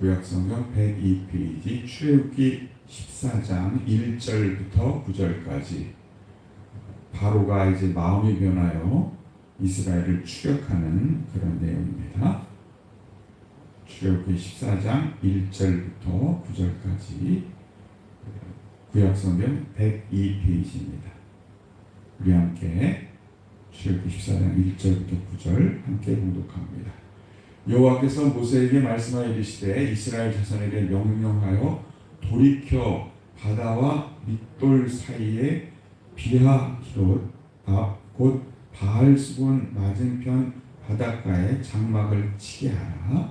구약성경 102페이지 출애굽기 14장 1절부터 9절까지 바로가 이제 마음이 변하여 이스라엘을 추격하는 그런 내용입니다. 출애굽기 14장 1절부터 9절까지 구약성경 102페이지입니다. 우리 함께 출애굽기 14장 1절부터 9절 함께 공독합니다. 여호와께서 모세에게 말씀하여 이르시되 이스라엘 자손에게 명령하여 돌이켜 바다와 밑돌 사이에 비하히롯 곧 바알스본 맞은편 바닷가에 장막을 치게 하라.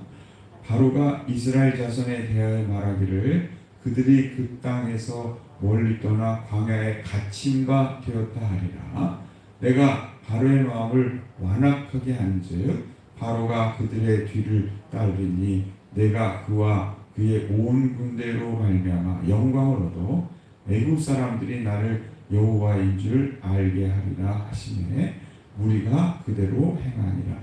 바로가 이스라엘 자손에 대하여 말하기를 그들이 그 땅에서 멀리 떠나 광야에 갇힌 바 되었다 하리라. 내가 바로의 마음을 완악하게 한즉 바로가 그들의 뒤를 따르니 내가 그와 그의 온 군대로 말미암아 영광을 얻어 애국 사람들이 나를 여호와인 줄 알게 하리라 하시매 우리가 그대로 행하니라.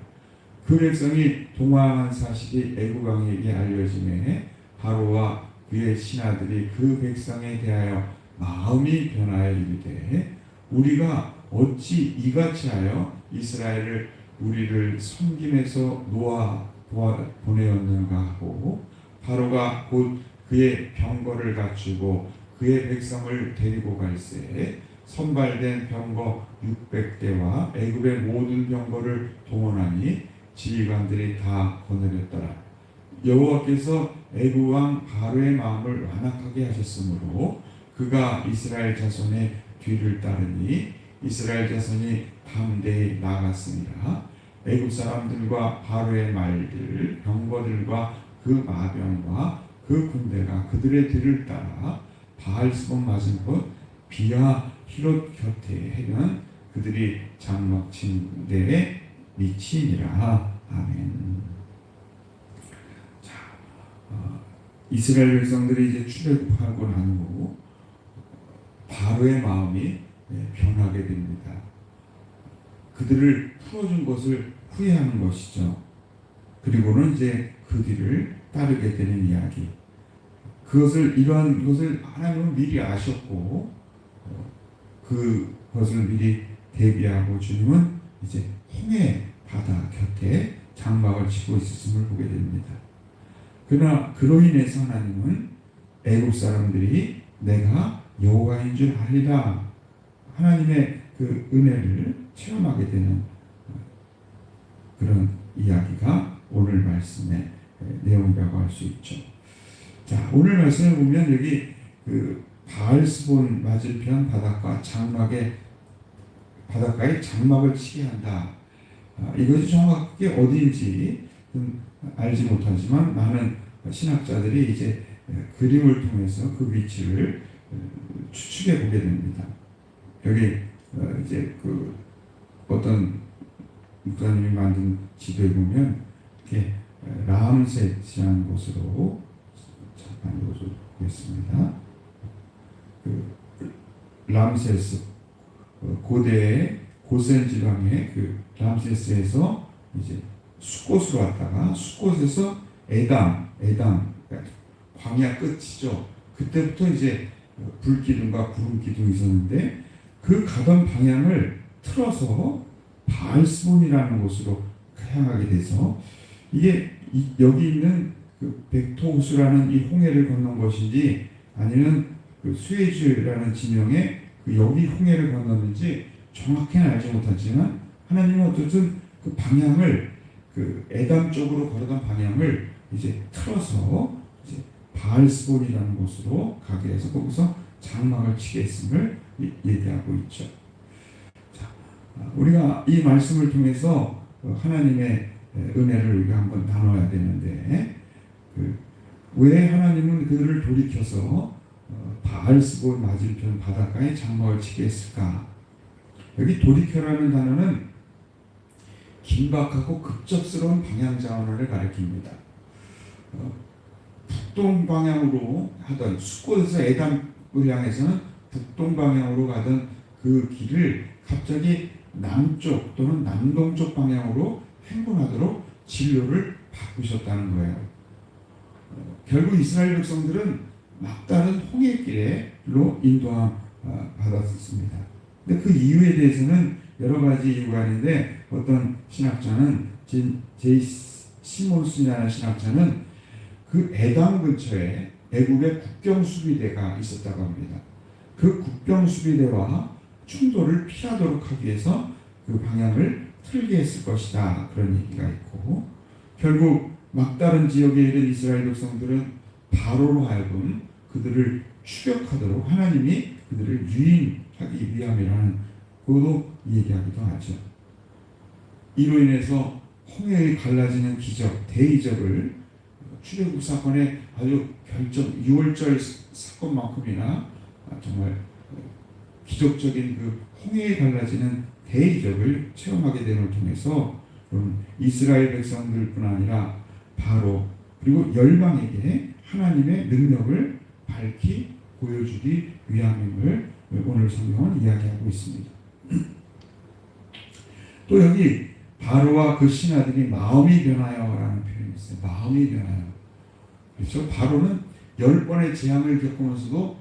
그 백성이 동화한 사실이 애국 왕에게 알려지매 바로와 그의 신하들이 그 백성에 대하여 마음이 변하여 이르되 우리가 어찌 이같이 하여 이스라엘을 우리를 섬김에서 놓아 보내었는가 하고 바로가 곧 그의 병거를 갖추고 그의 백성을 데리고 갈새 선발된 병거 600대와 애굽의 모든 병거를 동원하니 지휘관들이 다 거느렸더라. 여호와께서 애굽 왕 바로의 마음을 완악하게 하셨으므로 그가 이스라엘 자손의 뒤를 따르니 이스라엘 자손이 담대히 나갔습니다. 애굽 사람들과 바로의 말들, 병거들과 그 마병과 그 군대가 그들의 뒤를 따라 바알스본 맞은 곳 비아 히롯 곁에 해면 그들이 장막 침대에 미치니라. 아멘. 자, 어, 이스라엘 백성들이 이제 출애굽하고 난 후 바로의 마음이 예, 변하게 됩니다. 그들을 풀어준 것을 후회하는 것이죠. 그리고는 이제 그 뒤를 따르게 되는 이야기. 그것을 이러한 것을 하나님은 미리 아셨고 어, 그것을 미리 대비하고 주님은 이제 홍해 바다 곁에 장막을 치고 있었음을 보게 됩니다. 그러나 그로 인해서 하나님은 애굽 사람들이 내가 여호와인 줄 알리라 하나님의 그 은혜를 체험하게 되는 그런 이야기가 오늘 말씀의 내용이라고 할 수 있죠. 자, 오늘 말씀을 보면 여기 그 바알스본 맞은편 바닷가 장막에 바닷가에 장막을 치게 한다. 아, 이것이 정확하게 어디인지 알지 못하지만 많은 신학자들이 이제 그림을 통해서 그 위치를 추측해 보게 됩니다. 여기 어, 이제 그 어떤 목사님이 만든 지도에 보면 이렇게 라암셋이라는 곳으로 잠깐 이것을 보겠습니다. 그 람세스 어, 고대의 고센 지방의 그 람세스에서 이제 숫곳으로 왔다가 숫곳에서 에담 에담 그러니까 광야 끝이죠. 그때부터 이제 불기둥과 구름 기둥이 있었는데 그 가던 방향을 틀어서 바알스본이라는 곳으로 향하게 돼서 이게 이, 여기 있는 그 백토우스라는 이 홍해를 건넌 것인지 아니면 그 수에즈라는 지명에 그 여기 홍해를 건넜는지 정확히는 알지 못하지만 하나님은 어쨌든 그 방향을 그 에담 쪽으로 걸어간 방향을 이제 틀어서 이제 바알스본이라는 곳으로 가게 해서 거기서 장막을 치게 했음을 예대하고 있죠. 자, 우리가 이 말씀을 통해서 하나님의 은혜를 우리가 한번 나눠야 되는데 그왜 하나님은 그들을 돌이켜서 바알스본 맞은편 바닷가에 장막을 치게 했을까? 여기 돌이켜라는 단어는 긴박하고 급작스러운 방향 자원을 가리킵니다. 어, 북동 방향으로 하던 숲곳에서 에담을 향해서는 북동 방향으로 가던 그 길을 갑자기 남쪽 또는 남동쪽 방향으로 행군하도록 진로를 바꾸셨다는 거예요. 어, 결국 이스라엘 백성들은 막다른 홍해길로 인도함 어, 받았습니다. 근데 그 이유에 대해서는 여러 가지 이유가 있는데 어떤 신학자는 진 제이 시몬스라는 신학자는 그 에담 근처에 애국의 국경 수비대가 있었다고 합니다. 그 국경 수비대와 충돌을 피하도록 하기 위해서 그 방향을 틀게 했을 것이다 그런 얘기가 있고 결국 막다른 지역에 있는 이스라엘 백성들은 바로로 하여금 그들을 추격하도록 하나님이 그들을 유인하기 위함이라는 그도 얘기하기도 하죠. 이로 인해서 홍해에 갈라지는 기적, 대이적을 출애굽 사건의 아주 결정 6월절 사건만큼이나 정말 기적적인 그 홍해에 갈라지는 대이적을 체험하게 됨을 통해서 이스라엘 백성들뿐 아니라 바로 그리고 열방에게 하나님의 능력을 밝히 보여주기 위함임을 오늘 성경은 이야기하고 있습니다. 또 여기 바로와 그 신하들이 마음이 변하여라는 표현이 있어요. 마음이 변하여. 그렇죠? 바로는 열 번의 재앙을 겪으면서도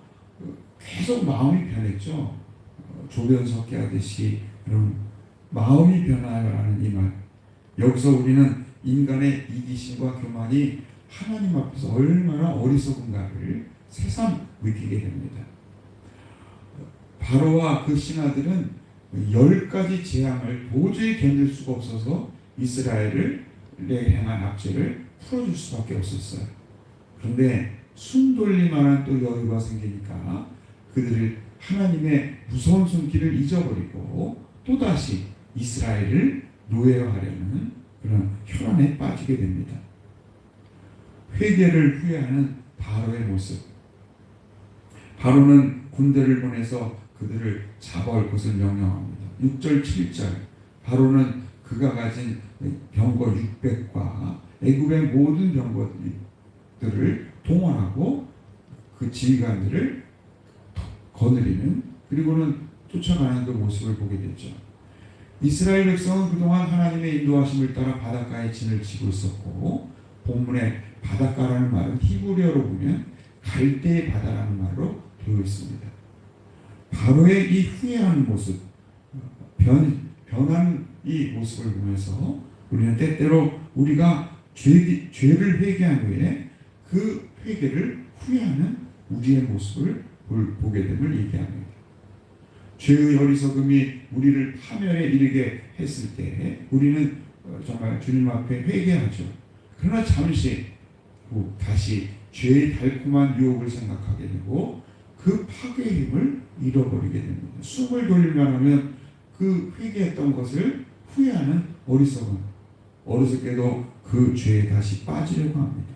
계속 마음이 변했죠. 어, 조변 섞게 하듯이 그런 마음이 변하여라는 이 말. 여기서 우리는 인간의 이기심과 교만이 하나님 앞에서 얼마나 어리석은가를 새삼 느끼게 됩니다. 바로와 그 신하들은 열 가지 재앙을 도저히 견딜 수가 없어서 이스라엘을 향한 압제를 풀어줄 수밖에 없었어요. 그런데 숨 돌릴 만한 또 여유가 생기니까 그들을 하나님의 무서운 손길을 잊어버리고 또다시 이스라엘을 노예로 하려는 그런 혈안에 빠지게 됩니다. 회개를 후회하는 바로의 모습. 바로는 군대를 보내서 그들을 잡아올 것을 명령합니다. 6절, 7절. 바로는 그가 가진 병거 600과 애굽의 모든 병거들을 동원하고 그 지휘관들을 거느리는 그리고는 쫓아가는 그 모습을 보게 되죠. 이스라엘 백성은 그동안 하나님의 인도하심을 따라 바닷가에 진을 치고 있었고 본문에 바닷가라는 말은 히브리어로 보면 갈대의 바다라는 말로 되어 있습니다. 바로의 이 후회하는 모습, 변, 변한 이 모습을 보면서 우리는 때때로 우리가 죄, 죄를 회개한 후에 그 회개를 후회하는 우리의 모습을 보게 됨을 얘기합니다. 죄의 어리석음이 우리를 파멸에 이르게 했을 때 우리는 어, 정말 주님 앞에 회개하죠. 그러나 잠시 후 다시 죄의 달콤한 유혹을 생각하게 되고 그 파괴의 힘을 잃어버리게 됩니다. 숨을 돌릴만 하면 그 회개했던 것을 후회하는 어리석음, 어리석게도 그 죄에 다시 빠지려고 합니다.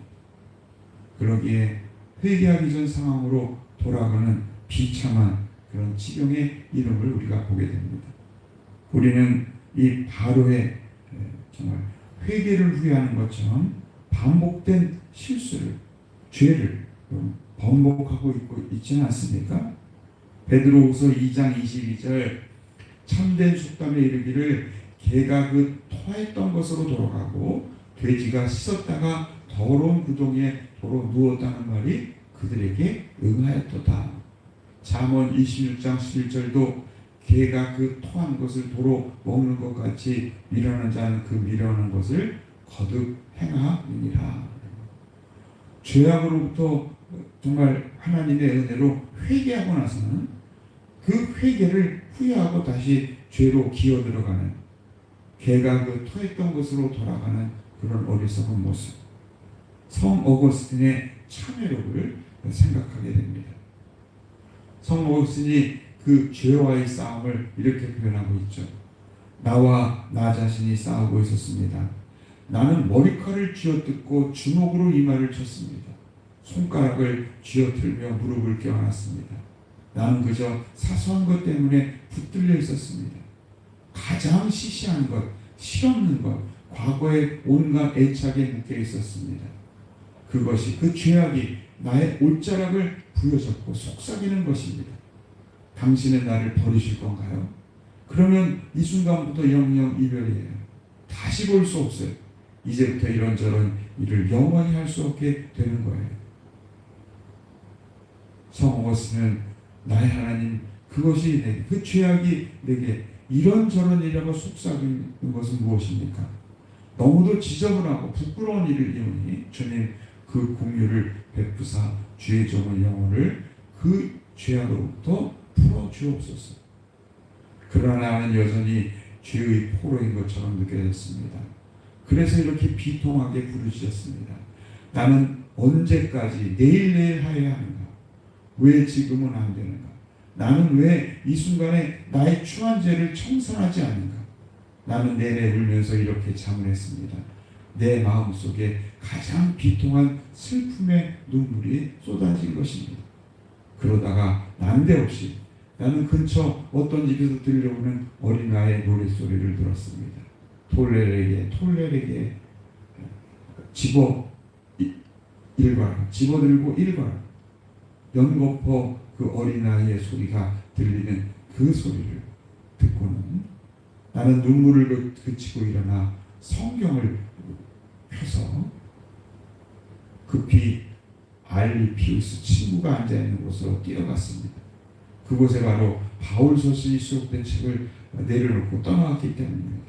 그러기에 회개하기 전 상황으로 돌아가는 비참한 그런 지경의 이름을 우리가 보게 됩니다. 우리는 이 바로의 정말 회개를 후회하는 것처럼 반복된 실수를, 죄를 번복하고 있고 있지는 않습니까? 베드로후서 2장 22절 참된 속담에 이르기를 개가 그 토했던 것으로 돌아가고 돼지가 씻었다가 더러운 구덩이에 도로 누웠다는 말이 그들에게 응하였도다. 잠언 26장 11절도 개가 그 토한 것을 도로 먹는 것 같이 밀어는 자는 그 밀어는 것을 거듭 행하느니라. 죄악으로부터 정말 하나님의 은혜로 회개하고 나서는 그 회개를 후회하고 다시 죄로 기어 들어가는 개가 그 토했던 것으로 돌아가는 그런 어리석은 모습. 성 어거스틴의 참회록을 생각하게 됩니다. 성 어거스틴이 그 죄와의 싸움을 이렇게 표현하고 있죠. 나와 나 자신이 싸우고 있었습니다. 나는 머리칼을 쥐어뜯고 주먹으로 이마를 쳤습니다. 손가락을 쥐어들며 무릎을 껴안았습니다. 나는 그저 사소한 것 때문에 붙들려 있었습니다. 가장 시시한 것, 실없는 것, 과거의 온갖 애착에 묶여 있었습니다. 그것이 그 죄악이 나의 옷자락을 부여잡고 속삭이는 것입니다. 당신은 나를 버리실 건가요? 그러면 이 순간부터 영영 이별이에요. 다시 볼 수 없어요. 이제부터 이런저런 일을 영원히 할 수 없게 되는 거예요. 성어스는 나의 하나님 그것이 내게 그 죄악이 내게 이런저런 일이라고 속삭이는 것은 무엇입니까? 너무도 지저분하고 부끄러운 일을 이오니 주님 그 공유를 베푸사 주의 종의 영혼을 그 죄악으로부터 풀어 주옵소서. 그러나 나는 여전히 죄의 포로인 것처럼 느껴졌습니다. 그래서 이렇게 비통하게 부르짖었습니다. 나는 언제까지 내일 내일 하여야 하는가? 왜 지금은 안 되는가? 나는 왜 이 순간에 나의 추한 죄를 청산하지 않는가? 나는 내내 울면서 이렇게 자문했습니다. 내 마음 속에 가장 비통한 슬픔의 눈물이 쏟아진 것입니다. 그러다가 난데없이 나는 근처 어떤 집에서 들려오는 어린아이의 노랫소리를 들었습니다. 톨레에게 톨레에게 집어 이- 읽어라 집어들고 읽어라 연거퍼 그 어린아이의 소리가 들리는 그 소리를 듣고는 나는 눈물을 그- 그치고 일어나 성경을 펴서 급히 알리 피우스 친구가 앉아 있는 곳으로 뛰어갔습니다. 그곳에 바로 바울 서신이 수록된 책을 내려놓고 떠나갔기 때문입니다.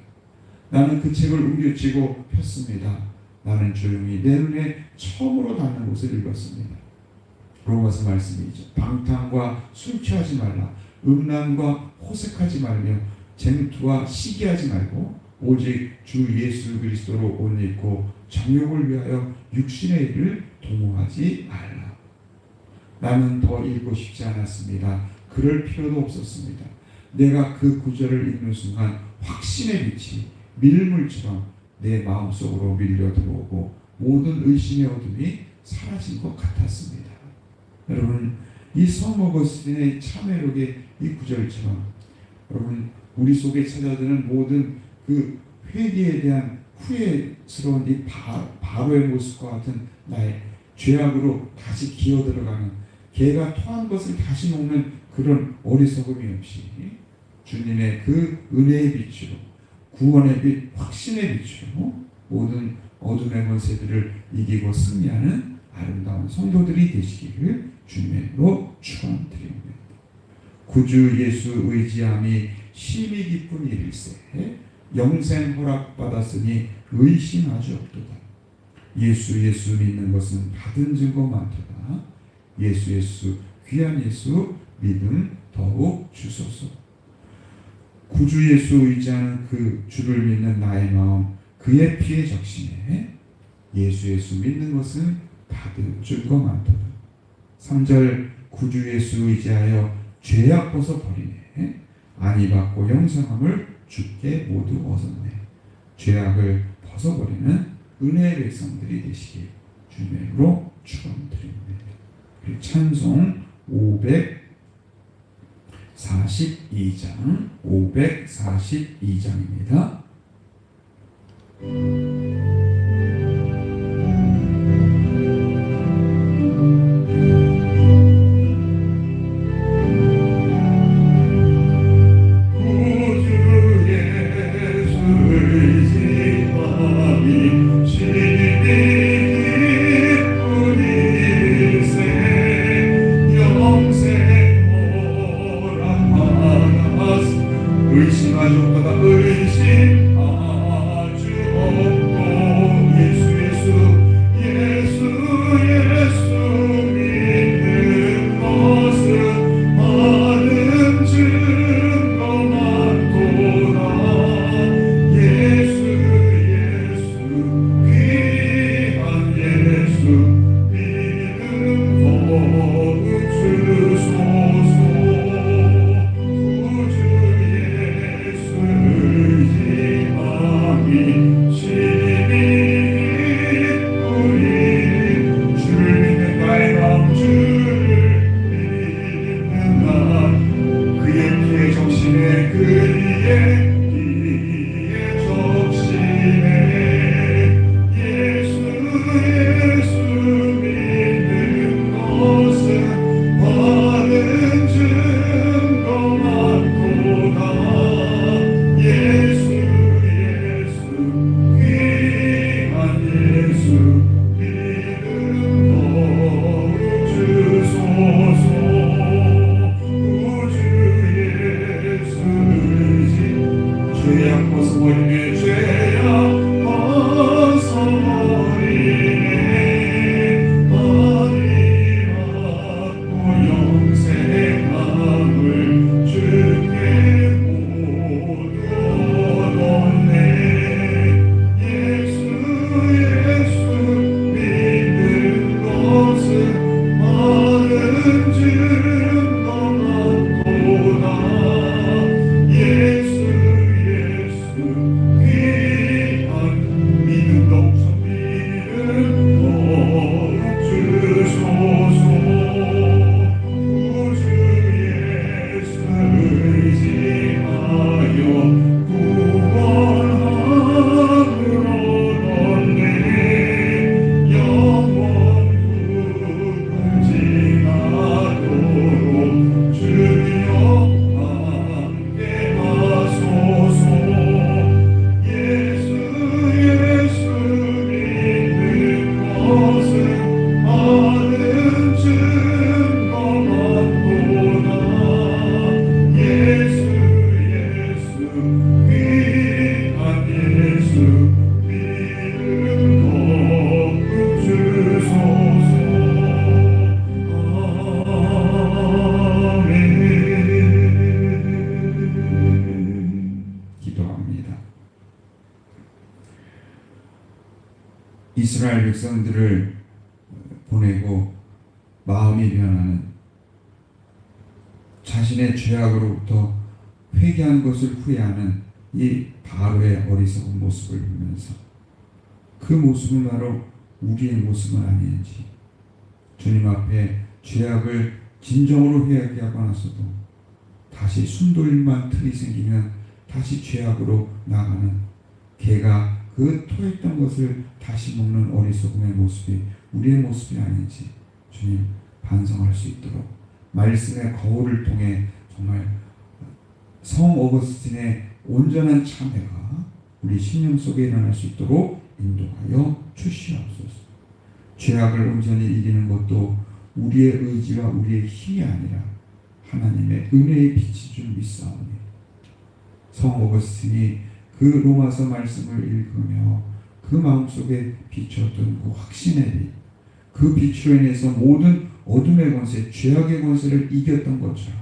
나는 그 책을 옮겨쥐고 폈습니다. 나는 조용히 내 눈에 처음으로 닿는 곳을 읽었습니다. 로마서 말씀이죠. 방탕과 술 취하지 말라. 음란과 호색하지 말며 쟁투와 시기하지 말고 오직 주 예수 그리스도로 옷 입고 정욕을 위하여 육신의 일을 도모하지 말라. 나는 더 읽고 싶지 않았습니다. 그럴 필요도 없었습니다. 내가 그 구절을 읽는 순간 확신의 빛이 밀물처럼 내 마음속으로 밀려 들어오고 모든 의심의 어둠이 사라진 것 같았습니다. 여러분 이 성어거스틴의 참회록의 이 구절처럼 여러분 우리 속에 찾아드는 모든 그 회개에 대한 후회스러운 이 바, 바로의 모습과 같은 나의 죄악으로 다시 기어 들어가는 개가 토한 것을 다시 먹는 그런 어리석음이 없이 주님의 그 은혜의 빛으로 구원의 빛, 확신의 빛으로 모든 어둠의 권세들을 이기고 승리하는 아름다운 성도들이 되시기를 주님으로 축원드립니다. 구주 예수 의지함이 심히 기쁜 일일세 영생 허락 받았으니 의심하지 없도다. 예수 예수 믿는 것은 받은 증거 많도다. 예수 예수 귀한 예수 믿음 더욱 주소서. 구주 예수 의지하는 그 주를 믿는 나의 마음 그의 피에 적시네 예수 예수 믿는 것은 받은 증거 많도다. 3절 구주 예수 의지하여 죄악 벗어 버리네 안이 받고 영생함을 주께 모두 얻었네 죄악을 벗어버리는 은혜의 백성들이 되시길 주님으로 축원드립니다. 찬송 542장 542장입니다. You. 자신의 죄악으로부터 회개한 것을 후회하는 이 바로의 어리석은 모습을 보면서 그 모습은 바로 우리의 모습은 아닌지 주님 앞에 죄악을 진정으로 회개하고 나서도 다시 순돌림만 틀이 생기면 다시 죄악으로 나가는 개가 그 토했던 것을 다시 먹는 어리석음의 모습이 우리의 모습이 아닌지 주님 반성할 수 있도록 말씀의 거울을 통해 정말 성 어거스틴의 온전한 참회가 우리 신령 속에 일어날 수 있도록 인도하여 주시옵소서. 죄악을 온전히 이기는 것도 우리의 의지와 우리의 힘이 아니라 하나님의 은혜의 빛이 줄 믿사오니 성 어거스틴이 그 로마서 말씀을 읽으며 그 마음속에 비쳤던 그 확신의 빛, 그 빛으로 인해서 모든 어둠의 권세, 죄악의 권세를 이겼던 것처럼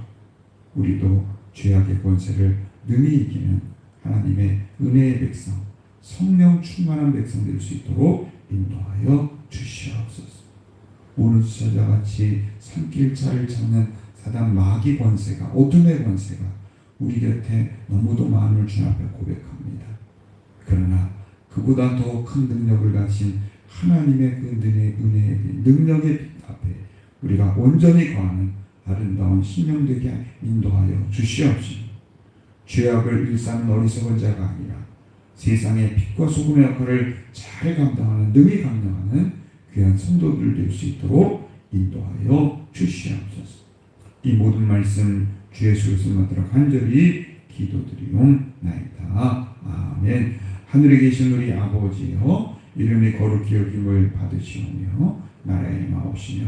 우리도 죄악의 권세를 능히 이기는 하나님의 은혜의 백성, 성령 충만한 백성 될 수 있도록 인도하여 주시옵소서. 오늘 수자자 같이 산길차를 찾는 사단 마귀 권세가 어둠의 권세가 우리 곁에 너무도 많을 주 앞에 고백합니다. 그러나 그보다 더 큰 능력을 가진 하나님의 그 은혜, 능력의 빛 앞에 우리가 온전히 거하는 아름다운 신령 되게 인도하여 주시옵시고 죄악을 일삼는 어리석은 자가 아니라 세상의 빛과 소금의 역할을 잘 감당하는 능히 감당하는 귀한 성도들 될 수 있도록 인도하여 주시옵소서. 이 모든 말씀 주 예수 그리스도 받들어 간절히 기도드리옵나이다. 아멘. 하늘에 계신 우리 아버지여 이름이 거룩히 여김을 받으시오며 나라의 마옵시며